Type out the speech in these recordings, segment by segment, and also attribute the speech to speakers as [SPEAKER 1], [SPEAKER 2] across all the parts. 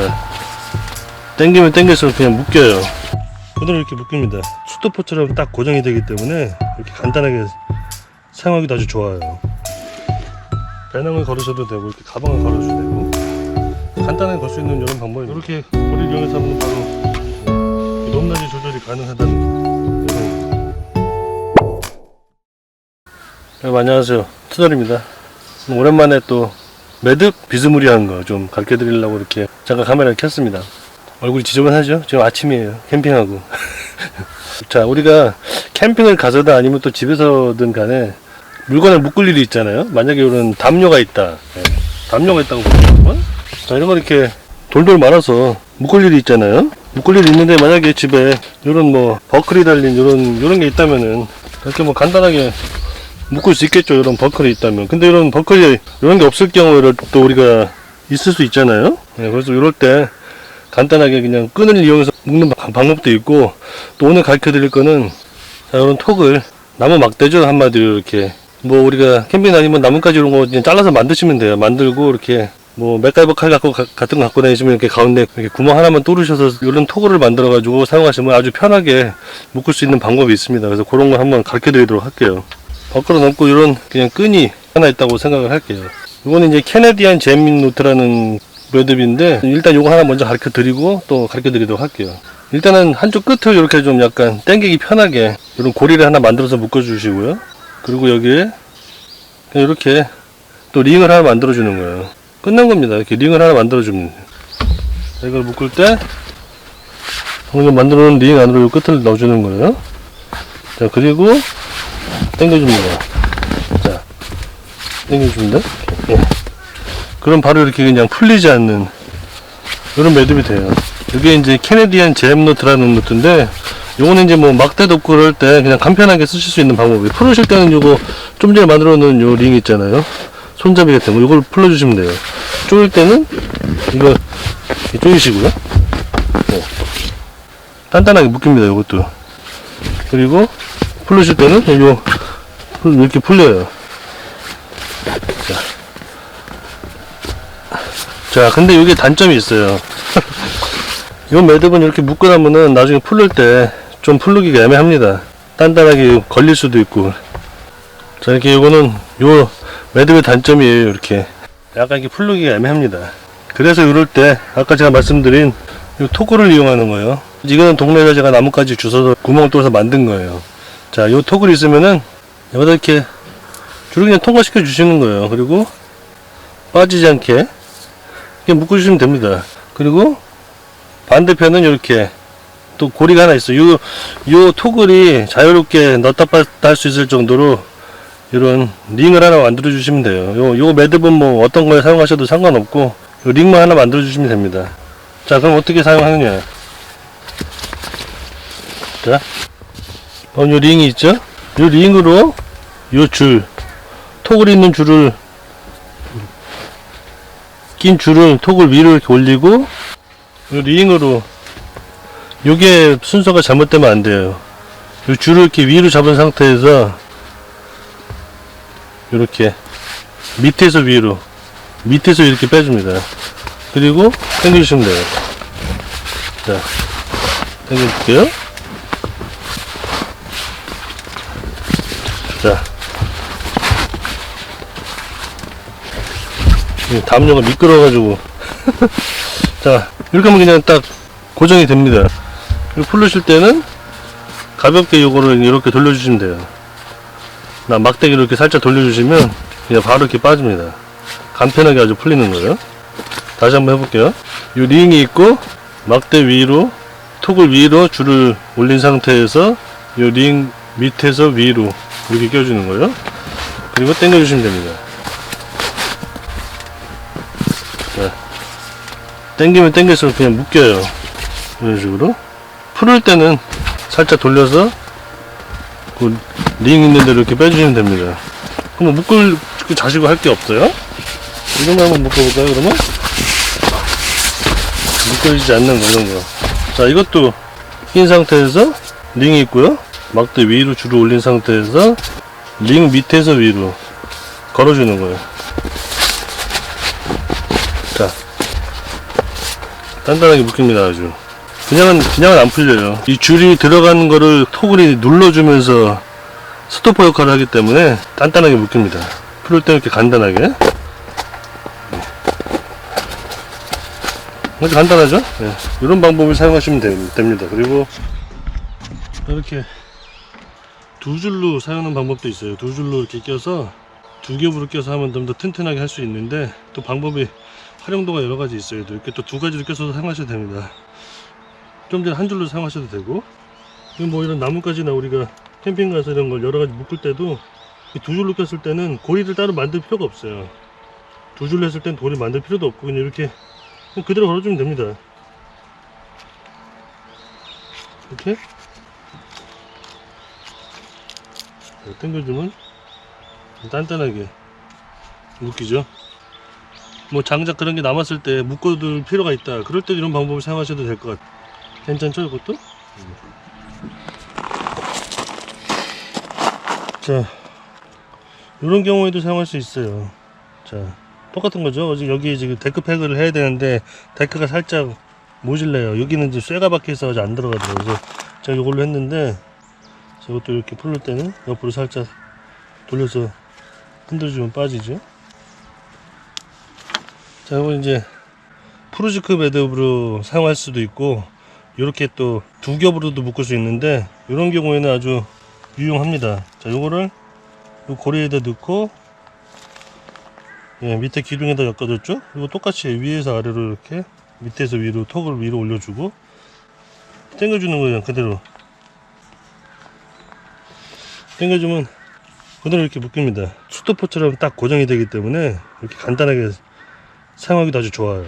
[SPEAKER 1] 자, 당기면 당길수록 그냥 묶여요. 그대로 이렇게 묶입니다. 수도포처럼 딱 고정이 되기 때문에 이렇게 간단하게 사용하기도 아주 좋아요. 배낭을 걸으셔도 되고 이렇게 가방을 걸으셔도 되고 간단하게 걸 수 있는 이런 방법이 이렇게 고리를 이용해서 하면 바로 이 높낮이 조절이 가능하다는 여러분 안녕하세요 투덜입니다 오랜만에 또 매듭 비스무리한 거 좀 가르쳐 드리려고 이렇게 잠깐 카메라를 켰습니다. 얼굴이 지저분하죠? 지금 아침이에요. 캠핑하고. 자 우리가 캠핑을 가서든 아니면 또 집에서든 간에 물건을 묶을 일이 있잖아요. 만약에 이런 담요가 있다. 네, 담요가 있다고 보면? 자 이런 거 이렇게 돌돌 말아서 묶을 일이 있잖아요. 묶을 일이 있는데 만약에 집에 이런 뭐 버클이 달린 이런 이런 게 있다면은 이렇게 뭐 간단하게 묶을 수 있겠죠 이런 버클이 있다면. 근데 이런 버클이 이런 게 없을 경우에 또 우리가 있을 수 있잖아요? 네, 그래서 이럴 때 간단하게 그냥 끈을 이용해서 묶는 방- 방법도 있고 또 오늘 가르쳐 드릴 거는 자, 이런 톡을 나무 막대죠 한마디로 이렇게. 뭐 우리가 캠핑 다니면 나뭇가지 이런 거 그냥 잘라서 만드시면 돼요. 만들고 이렇게 뭐 맥가이버 칼 갖고 가- 같은 거 갖고 다니시면 이렇게 가운데 이렇게 구멍 하나만 뚫으셔서 이런 토그를 만들어 가지고 사용하시면 아주 편하게 묶을 수 있는 방법이 있습니다. 그래서 그런 거 한번 가르쳐 드리도록 할게요 밖으로 넘고 이런 그냥 끈이 하나 있다고 생각을 할게요. 이거는 이제 캐네디안 잼 노트라는 매듭인데 일단 요거 하나 먼저 가르쳐 드리고 또 가르쳐 드리도록 할게요. 일단은 한쪽 끝을 이렇게 좀 약간 당기기 편하게 이런 고리를 하나 만들어서 묶어 주시고요. 그리고 여기에 이렇게 또 링을 하나 만들어 주는 거예요. 끝난 겁니다. 이렇게 링을 하나 만들어 줍니다. 자, 이걸 묶을 때 방금 만들어 놓은 링 안으로 이 끝을 넣어 주는 거예요. 자 그리고 당겨줍니다 자 당겨줍니다 예. 그럼 바로 이렇게 그냥 풀리지 않는 이런 매듭이 돼요. 이게 이제 캐네디안 잼 노트라는 노트인데 요거는 이제 뭐 막대 덮고 그럴 때 그냥 간편하게 쓰실 수 있는 방법이에요. 풀으실 때는 요거 좀 전에 만들어 놓은 요 링 있잖아요. 손잡이 같은 거 요걸 풀어주시면 돼요. 조일 때는 이거 조이시고요. 네. 단단하게 묶입니다. 요것도. 그리고 풀으실 때는 요 이렇게 풀려요. 자, 근데 이게 단점이 있어요. 이 매듭은 이렇게 나면은 나중에 풀릴 때 좀 풀르기가 애매합니다. 단단하게 걸릴 수도 있고. 자, 이렇게 이거는 요 매듭의 단점이에요. 이렇게. 약간 이렇게 풀르기가 애매합니다. 그래서 이럴 때 아까 제가 말씀드린 이 토그를 이용하는 거예요. 이거는 동네에서 제가 나뭇가지 주워서 구멍을 뚫어서 만든 거예요. 자, 요 토글 있으면은 여기다 이렇게 줄을 그냥 통과시켜 주시는 거예요. 그리고 빠지지 않게 이렇게 묶어주시면 됩니다. 그리고 반대편은 이렇게 또 고리가 하나 있어요. 요, 요 토글이 자유롭게 넣다 뺐다 할 수 있을 정도로 이런 링을 하나 만들어 주시면 돼요. 요, 요 매듭은 뭐 어떤 거에 사용하셔도 상관없고 요 링만 하나 만들어 주시면 됩니다. 자, 그럼 어떻게 사용하느냐. 자, 어, 요 링이 있죠? 요 링으로 요 줄, 토글 있는 줄을 낀 줄을 톡을 위로 이렇게 올리고 이 링으로 요게 순서가 잘못되면 안 돼요. 이 줄을 이렇게 위로 잡은 상태에서 이렇게 밑에서 위로 밑에서 이렇게 빼줍니다. 그리고 당겨주시면 돼요. 자, 당겨줄게요. 자, 이 담요가 미끄러워가지고. 자 이렇게 하면 그냥 딱 고정이 됩니다. 그리고 풀르실 때는 가볍게 요거를 이렇게 돌려주시면 돼요. 나 막대기로 이렇게 살짝 돌려주시면 그냥 바로 이렇게 빠집니다. 간편하게 아주 풀리는 거예요. 다시 한번 해볼게요. 이 링이 있고 막대 위로 톡을 위로 줄을 올린 상태에서 이 링 밑에서 위로 이렇게 껴주는 거예요. 그리고 당겨주시면 됩니다 당기면 당길수록 그냥 묶여요. 이런 식으로. 풀을 때는 살짝 돌려서 그 링 있는 대로 이렇게 빼주시면 됩니다. 그럼 뭐 묶을 그 자시고 할 게 없어요? 이 정도 한번 묶어볼까요, 그러면? 묶여지지 않는 거, 이런 거. 자, 이것도 낀 상태에서 링이 있고요. 막대 위로 줄을 올린 상태에서 링 밑에서 위로 걸어주는 거예요. 단단하게 묶입니다 아주. 그냥은 그냥은 안 풀려요. 이 줄이 들어가는 거를 토글이 눌러주면서 스토퍼 역할을 하기 때문에 단단하게 묶입니다. 풀을 때 이렇게 간단하게. 아주 간단하죠? 네. 이런 방법을 사용하시면 되- 됩니다. 그리고 이렇게 두 줄로 사용하는 방법도 있어요. 두 줄로 이렇게 껴서 두 겹으로 껴서 하면 좀 더 튼튼하게 할 수 있는데 또 방법이 활용도가 여러 가지 있어요. 또 이렇게 또 두 가지로 껴서 사용하셔도 됩니다. 좀 전에 한 줄로 사용하셔도 되고, 뭐 이런 나뭇가지나 우리가 캠핑 가서 이런 걸 여러 가지 묶을 때도 이두 줄로 꼈을 때는 고리를 따로 만들 필요가 없어요. 두 줄로 했을 땐 고리 만들 필요도 없고 그냥 이렇게 그냥 그대로 걸어주면 됩니다. 이렇게 네, 당겨주면 단단하게 묶이죠. 뭐 장작 그런 게 남았을 때 묶어둘 필요가 있다. 그럴 때 이런 방법을 사용하셔도 될 것 같아요. 괜찮죠, 이것도? 자, 이런 경우에도 사용할 수 있어요. 자, 똑같은 거죠. 여기 지금 데크 팩을 해야 되는데 데크가 살짝 모질래요. 여기는 이제 쇠가 박혀서 아직 안 들어가더라고요. 그래서 제가 이걸로 했는데 저것도 이렇게 풀릴 때는 옆으로 살짝 돌려서 흔들어주면 빠지죠. 자, 이거 이제 프로지크 매듭으로 사용할 수도 있고 이렇게 또 두 겹으로도 묶을 수 있는데 이런 경우에는 아주 유용합니다. 자, 요거를 요 고리에다 넣고 예, 밑에 기둥에다 엮어줬죠? 그리고 똑같이 위에서 아래로 이렇게 밑에서 위로 톡을 위로 올려주고 당겨주는 거예요 그대로 당겨주면 그대로 이렇게 묶입니다 수도포처럼 딱 고정이 되기 때문에 이렇게 간단하게 사용하기도 아주 좋아요.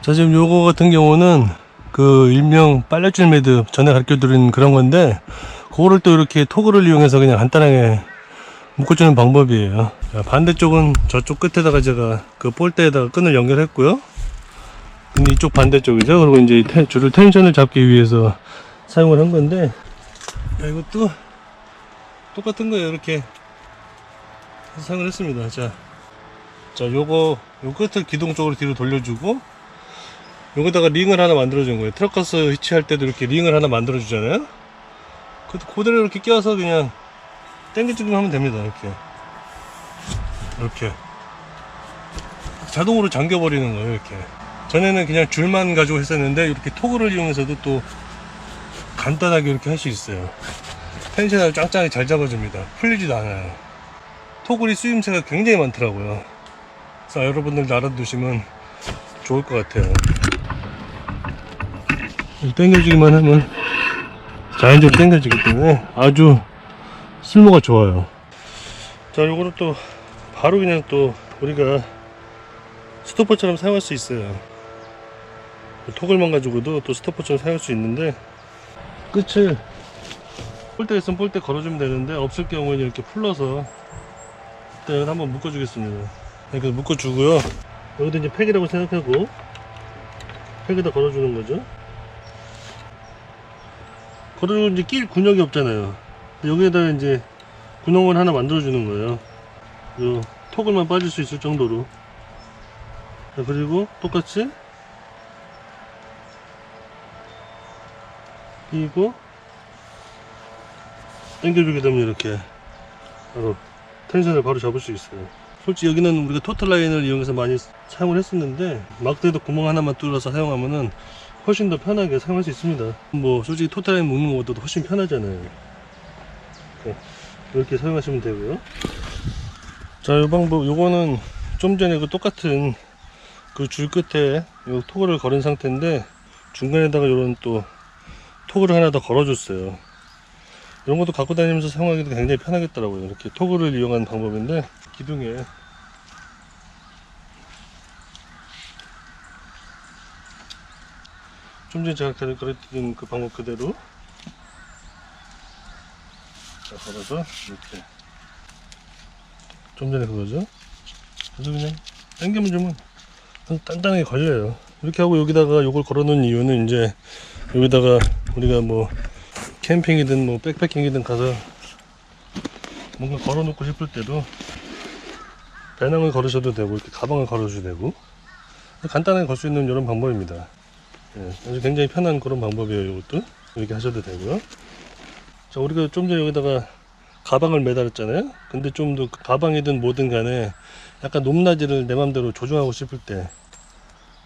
[SPEAKER 1] 자 지금 요거 같은 경우는 그 일명 빨래줄 매듭 전에 가르쳐 드린 그런 건데 그거를 또 이렇게 토글을 이용해서 그냥 간단하게 묶어주는 방법이에요. 자, 반대쪽은 저쪽 끝에다가 제가 그 볼대에다가 끈을 연결했고요. 근데 이쪽 반대쪽이죠? 그리고 이제 이 텐- 줄을 텐션을 잡기 위해서 사용을 한 건데 자, 이것도 똑같은 거예요. 이렇게 사용을 했습니다. 자, 자 요거 요 끝을 기둥 쪽으로 뒤로 돌려주고 여기다가 링을 하나 만들어 준 거예요. 트럭가스 위치할 때도 이렇게 링을 하나 만들어 주잖아요. 그 그대로 이렇게 껴서 그냥 당겨주기만 하면 됩니다 이렇게. 이렇게. 자동으로 잠겨 버리는 거예요 이렇게. 전에는 그냥 줄만 가지고 했었는데 이렇게 토글을 이용해서도 또 간단하게 이렇게 할 수 있어요. 텐션을 짱짱하게 잘 잡아줍니다. 풀리지도 않아요. 토글이 쓰임새가 굉장히 많더라고요 그래서 여러분들도 알아두시면 좋을 것 같아요. 당겨주기만 하면 자연적으로 당겨지기 때문에 아주 쓸모가 좋아요. 자 요거를 또 바로 그냥 또 우리가 스토퍼처럼 사용할 수 있어요. 토글만 가지고도 또 스토퍼처럼 사용할 수 있는데 끝을 볼때 있으면 볼때 걸어주면 되는데 없을 경우에는 이렇게 풀러서 일단 한번 묶어 주겠습니다 이렇게 묶어주고요. 여기도 이제 팩이라고 생각하고 팩에다 걸어주는 거죠. 걸어주고 이제 낄 군역이 없잖아요. 여기에다가 이제 구멍을 하나 만들어주는 거예요. 요 톡을만 빠질 수 있을 정도로. 자, 그리고 똑같이 끼고 당겨주게 되면 이렇게 바로 텐션을 바로 잡을 수 있어요 솔직히 여기는 우리가 토탈 라인을 이용해서 많이 사용을 했었는데 막대도 구멍 하나만 뚫어서 사용하면은 훨씬 더 편하게 사용할 수 있습니다. 뭐 솔직히 토탈 라인 묶는 것보다 훨씬 편하잖아요. 이렇게, 이렇게 사용하시면 되고요. 자, 이 방법, 요거는 좀 전에 그 똑같은 그 줄 끝에 요 토글을 걸은 상태인데 중간에다가 요런 또 토글을 하나 더 걸어줬어요. 이런 것도 갖고 다니면서 사용하기도 굉장히 편하겠더라고요. 이렇게 토글을 이용한 방법인데 기둥에 좀 전에 제가 그랬던 그 방법 그대로 자, 걸어서 이렇게 좀 전에 그거죠. 그래서 그냥 당기면 주면 단단하게 걸려요. 이렇게 하고 여기다가 요걸 걸어 놓은 이유는 이제 여기다가 우리가 뭐 캠핑이든 뭐 백패킹이든 가서 뭔가 걸어놓고 싶을 때도 배낭을 걸으셔도 되고 이렇게 가방을 걸어줘도 되고 간단하게 걸 수 있는 이런 방법입니다. 예, 아주 굉장히 편한 그런 방법이에요. 이것도 이렇게 하셔도 되고요. 자, 우리가 좀 전에 여기다가 가방을 매달았잖아요. 근데 좀 더 가방이든 뭐든 간에 약간 높낮이를 내 맘대로 조정하고 싶을 때,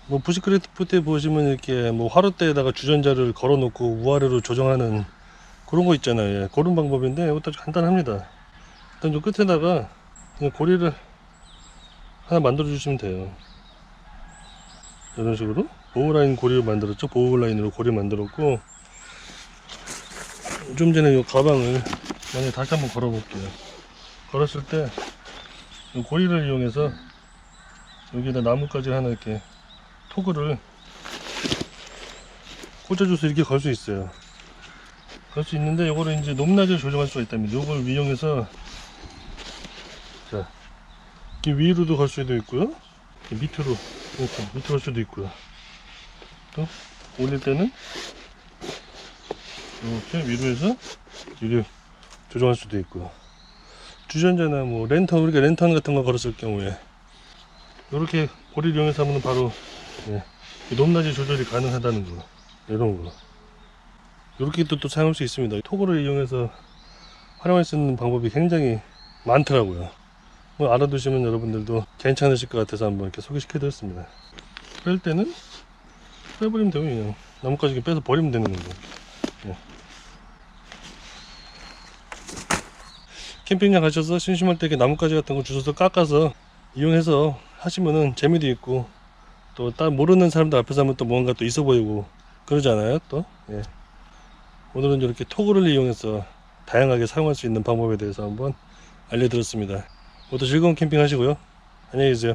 [SPEAKER 1] 뭐 부시크래프트 때 보시면 이렇게 뭐 화로대에다가 주전자를 걸어놓고 우아래로 조정하는 그런 거 있잖아요. 예, 그런 방법인데 이것도 아주 간단합니다. 일단 좀 끝에다가 그냥 고리를 하나 만들어 주시면 돼요. 이런 식으로 보호라인 고리를 만들었죠. 보호라인으로 고리 만들었고 좀 전에 이 가방을 만약에 다시 한번 걸어 볼게요. 걸었을 때이 고리를 이용해서 여기다 나뭇가지 하나 이렇게 토그를 꽂아줘서 이렇게 걸 수 있어요. 걸수 있는데 이거를 이제 높낮이를 조정할 수가 있답니다. 이걸 이용해서 자 이렇게 위로도 걸 수도 있고요. 밑으로 이렇게 밑으로 걸 수도 있고요. 또 올릴 때는 이렇게 위로 해서 위로 조정할 수도 있고요. 주전자나 뭐 랜턴 우리가 랜턴 같은 거 걸었을 경우에 이렇게 고리를 이용해서 하면 바로 예, 이 높낮이 조절이 가능하다는 거 이런 거 이렇게 또, 또 사용할 수 있습니다. 토그를 이용해서 활용할 수 있는 방법이 굉장히 많더라고요. 뭐 알아두시면 여러분들도 괜찮으실 것 같아서 한번 이렇게 소개시켜 드렸습니다. 뺄 때는 빼버리면 되고 그냥 나뭇가지 빼서 버리면 되는 거고 예. 캠핑장 가셔서 심심할 때 이렇게 나뭇가지 같은 거 주워서 깎아서 이용해서 하시면은 재미도 있고 또딱 모르는 사람들 앞에서 하면 또 뭔가 또 있어 보이고 그러잖아요 또. 예. 오늘은 이렇게 토그를 이용해서 다양하게 사용할 수 있는 방법에 대해서 한번 알려드렸습니다. 모두 즐거운 캠핑 하시고요. 안녕히 계세요